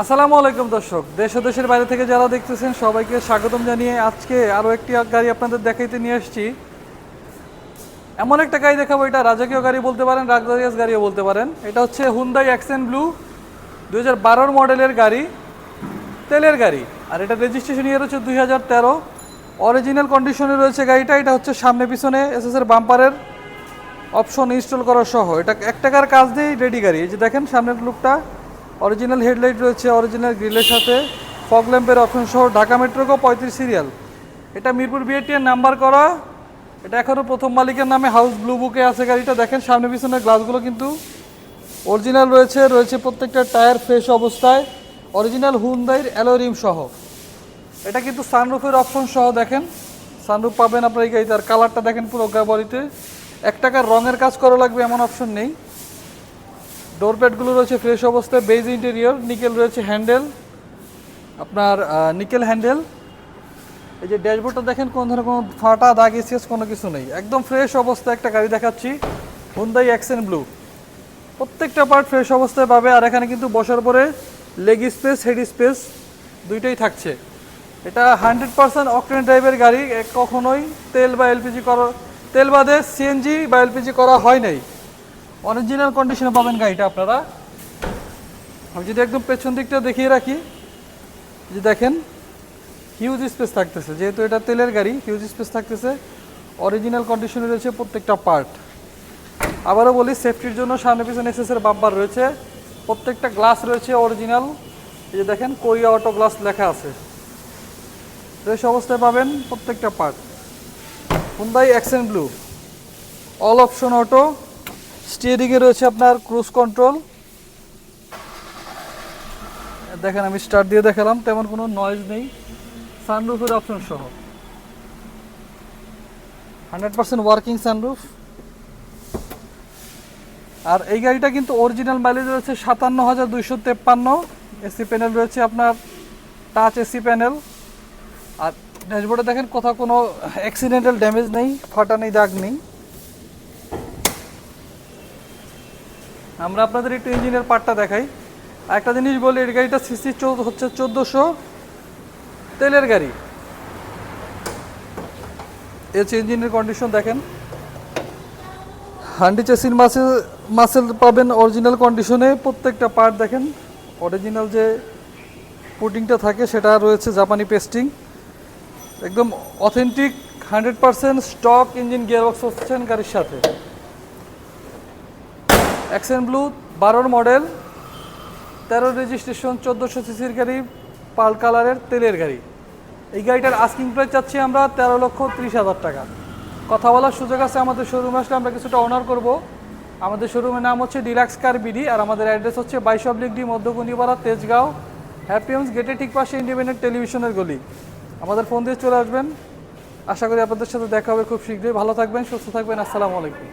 আসসালামু আলাইকুম দর্শক। দেশ দেশের বাইরে থেকে যারা দেখতেছেন, সবাইকে স্বাগতম জানিয়ে আজকে আরও একটি গাড়ি আপনাদের দেখাইতে নিয়ে আসছি। এমন একটা গাড়ি দেখাবো, এটা রাজকীয় গাড়ি বলতে পারেন, রাগজারিয়াস গাড়িও বলতে পারেন। এটা হচ্ছে হুন্দাই অ্যাকসেন ব্লু দু হাজার মডেলের গাড়ি, তেলের গাড়ি। আর এটা রেজিস্ট্রেশন ইয়ার হচ্ছে দুই হাজার তেরো। অরিজিনাল কন্ডিশনে রয়েছে গাড়িটা, এটা হচ্ছে সামনে পিছনে এসএসের বাম্পারের অপশন ইনস্টল করা সহ। এটা এক টাকার কাজ দিয়েই রেডি গাড়ি। এই যে দেখেন সামনের লুকটা অরিজিনাল হেডলাইট রয়েছে, অরিজিনাল গ্রিলের সাথে। ফগ ল্যাম্পের অপশন সহ ঢাকা মেট্রোকো পঁয়ত্রিশ সিরিয়াল এটা মিরপুর বিএটিএর নাম্বার করা। এটা এখনও প্রথম মালিকের নামে হাউস ব্লু বুকে আছে গাড়িটা। দেখেন, সামনে পিছনের গ্লাসগুলো কিন্তু অরিজিনাল রয়েছে রয়েছে প্রত্যেকটা টায়ার ফ্রেশ অবস্থায়। অরিজিনাল হুন্দাইয়ের অ্যালোরিম সহ। এটা কিন্তু সানরুফের অপশন সহ, দেখেন। সানরুফ পাবেন আপনার এই গাড়িতে। আর কালারটা দেখেন পুরো বডিতে এক টাকার রঙের কাজ করা লাগবে, এমন অপশন নেই। ডোর প্যাডগুলো রয়েছে ফ্রেশ অবস্থায় বেজ ইন্টেরিয়র নিকেল রয়েছে হ্যান্ডেল আপনার নিকেল হ্যান্ডেল এই যে ড্যাশবোর্ডটা দেখেন, কোন ধরনের কোনো ফাটা, দাগ এসিএস কোনো কিছু নেই। একদম ফ্রেশ অবস্থায় একটা গাড়ি দেখাচ্ছি হুন্দাই অ্যাকসেন ব্লু প্রত্যেকটা পার্ট ফ্রেশ অবস্থায় পাবে, আর এখানে কিন্তু বসার পরে লেগ স্পেস হেড স্পেস দুইটাই থাকছে। এটা হান্ড্রেড পার্সেন্ট অকটেন ড্রাইভের গাড়ি কখনোই তেল বা এলপিজি করা তেল বাদে সিএনজি বা এলপিজি করা হয় নাই। অরিজিনাল কন্ডিশনে পাবেন গাড়িটা আপনারা। আমি যদি একদম পেছন দিকটা দেখিয়ে রাখি যে দেখেন হিউজ স্পেস থাকতেছে। যেহেতু এটা তেলের গাড়ি হিউজ স্পেস থাকতেছে। অরিজিনাল কন্ডিশনে রয়েছে প্রত্যেকটা পার্ট আবারও বলি সেফটির জন্য সামনে পিছনে এসএসের বাম্পার রয়েছে। প্রত্যেকটা গ্লাস রয়েছে অরিজিনাল এই যে দেখেন কোরিয়া অটো গ্লাস লেখা আছে। ফ্রেশ অবস্থায় পাবেন প্রত্যেকটা part Hyundai Accent Blue all option auto স্টিয়ারিংয়ে রয়েছে আপনার ক্রুজ কন্ট্রোল দেখেন, আমি স্টার্ট দিয়ে দেখালাম, তেমন কোনো নয়েজ নেই। সানরুফের অপশন সহ। হান্ড্রেড পার্সেন্ট ওয়ার্কিং সানরুফ আর এই গাড়িটা কিন্তু অরিজিনাল মাইলেজ রয়েছে সাতান্ন হাজার দুইশো তেপ্পান্ন। এসি প্যানেল রয়েছে আপনার টাচ এসি প্যানেল আর ড্যাশবোর্ডে দেখেন, কোথাও কোনো অ্যাক্সিডেন্টাল ড্যামেজ নেই, ফাটা নেই, দাগ নেই। আমরা আপনাদের একটু ইঞ্জিনের পার্টটা দেখাই। একটা জিনিস বলি, এই গাড়িটা সিসি হচ্ছে চোদ্দোশো তেলের গাড়ি। এর ইঞ্জিনের কন্ডিশন দেখেন। হান্ডি চেসির মাসেল মাসেল পাবেন অরিজিনাল কন্ডিশনে প্রত্যেকটা পার্ট দেখেন অরিজিনাল যে পুটিংটা থাকে, সেটা রয়েছে জাপানি পেস্টিং একদম authentic hundred percent stock engine gearbox হচ্ছেন গাড়ির সাথে। অ্যাকসেন ব্লু বারোর মডেল তেরো রেজিস্ট্রেশন চোদ্দোশো সিসির গাড়ি, পাল কালারের তেলের গাড়ি। এই গাড়িটার আস্কিং প্রাইস চাচ্ছি আমরা তেরো লক্ষ ত্রিশ হাজার টাকা। কথা বলার সুযোগ আছে, আমাদের শোরুমে আসলে আমরা কিছুটা অনার করব। আমাদের শোরুমের নাম হচ্ছে ডিলাক্স কার বিডি আর আমাদের অ্যাড্রেস হচ্ছে বাইশ অব্লিক ডি, মধ্যকুনিপাড়া, তেজগাঁও। হ্যাপিএমস গেটের ঠিক পাশে ইন্ডিপেন্ডেন্ট টেলিভিশনের গলি। আমাদের ফোন দিয়ে চলে আসবেন। আশা করি আপনাদের সাথে দেখা হবে খুব শীঘ্রই। ভালো থাকবেন, সুস্থ থাকবেন। আসসালামু আলাইকুম।